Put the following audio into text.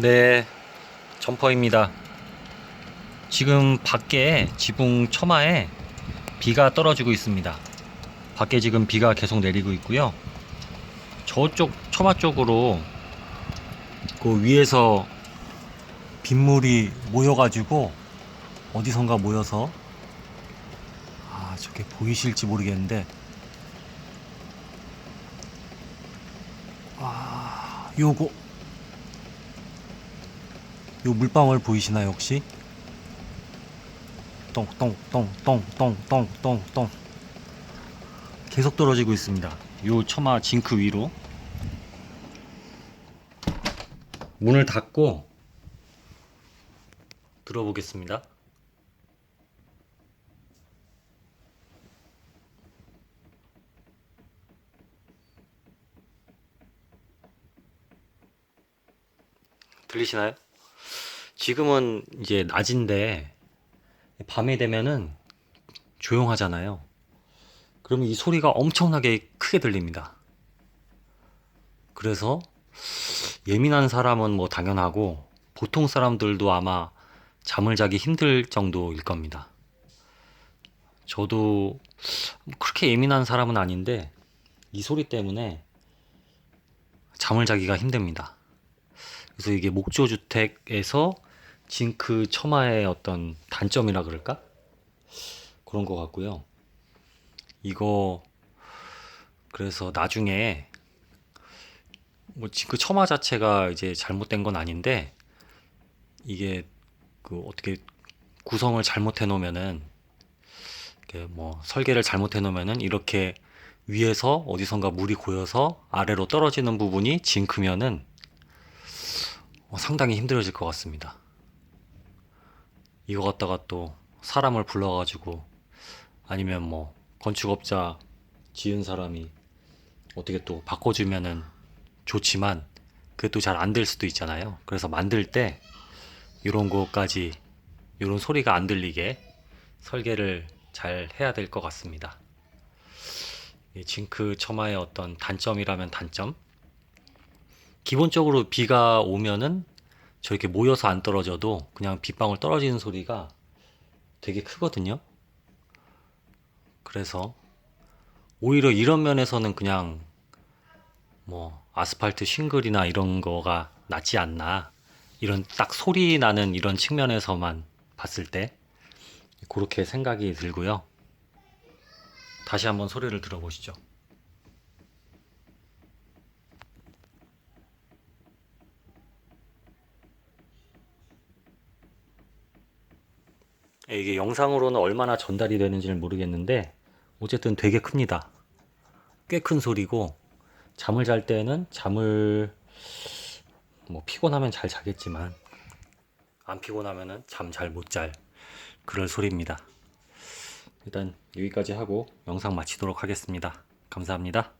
네, 점퍼입니다. 지금 밖에 지붕 처마에 비가 떨어지고 있습니다. 밖에 지금 비가 계속 내리고 있고요. 저쪽 처마 쪽으로 그 위에서 빗물이 모여가지고 어디선가 모여서 아 저게 보이실지 모르겠는데 아 요거 요 물방울 보이시나요 혹시? 똥똥똥똥똥똥똥똥 계속 떨어지고 있습니다. 요 처마 징크 위로 문을 닫고 들어보겠습니다. 들리시나요? 지금은 이제 낮인데 밤이 되면은 조용하잖아요. 그러면 이 소리가 엄청나게 크게 들립니다. 그래서 예민한 사람은 뭐 당연하고 보통 사람들도 아마 잠을 자기 힘들 정도일 겁니다. 저도 그렇게 예민한 사람은 아닌데 이 소리 때문에 잠을 자기가 힘듭니다. 그래서 이게 목조주택에서 징크 처마의 어떤 단점이라 그럴까? 그런 것 같고요. 이거 그래서 나중에 뭐 징크 처마 자체가 이제 잘못된 건 아닌데 이게 그 어떻게 구성을 잘못해 놓으면은 뭐 설계를 잘못해 놓으면은 이렇게 위에서 어디선가 물이 고여서 아래로 떨어지는 부분이 징크면은 어, 상당히 힘들어질 것 같습니다. 이거 갖다가 또 사람을 불러가지고 아니면 뭐 건축업자 지은 사람이 어떻게 또 바꿔주면은 좋지만 또잘안 될 수도 있잖아요. 그래서 만들 때 이런 거까지 이런 소리가 안 들리게 설계를 잘 해야 될 것 같습니다. 이 징크 처마의 어떤 단점이라면 단점. 기본적으로 비가 오면은 저렇게 모여서 안 떨어져도 그냥 빗방울 떨어지는 소리가 되게 크거든요. 그래서 오히려 이런 면에서는 그냥 뭐 아스팔트 싱글이나 이런 거가 낫지 않나. 이런 딱 소리 나는 이런 측면에서만 봤을 때 그렇게 생각이 들고요. 다시 한번 소리를 들어보시죠. 이게 영상으로는 얼마나 전달이 되는지는 모르겠는데 어쨌든 되게 큽니다. 꽤 큰 소리고 잠을 잘 때는 잠을 뭐 피곤하면 잘 자겠지만 안 피곤하면은 잠 잘 못 잘 그럴 소리입니다. 일단 여기까지 하고 영상 마치도록 하겠습니다. 감사합니다.